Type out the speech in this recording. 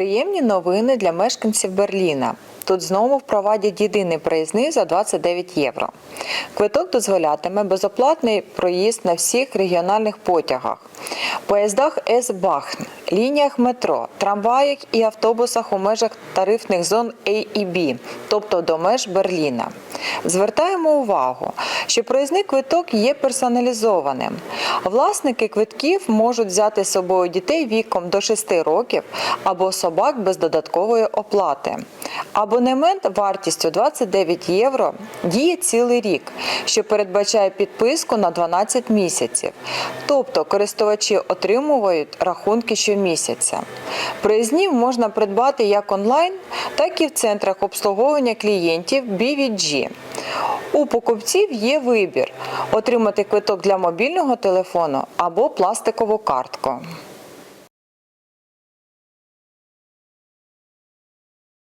Приємні новини для мешканців Берліна. Тут знову впровадять єдиний проїзний за 29 євро. Квиток дозволятиме безоплатний проїзд на всіх регіональних потягах, поїздах С-Бахн, лініях метро, трамваях і автобусах у межах тарифних зон A і B, тобто до меж Берліна. Звертаємо увагу, що проїзний квиток є персоналізованим. Власники квитків можуть взяти з собою дітей віком до 6 років або собак без додаткової оплати. Абонемент вартістю 29 євро діє цілий рік, що передбачає підписку на 12 місяців. Тобто користувачі отримують рахунки щомісяця. Проїзнів можна придбати як онлайн, так і в центрах обслуговування клієнтів BVG. У покупців є вибір отримати квиток для мобільного телефону або пластикову картку.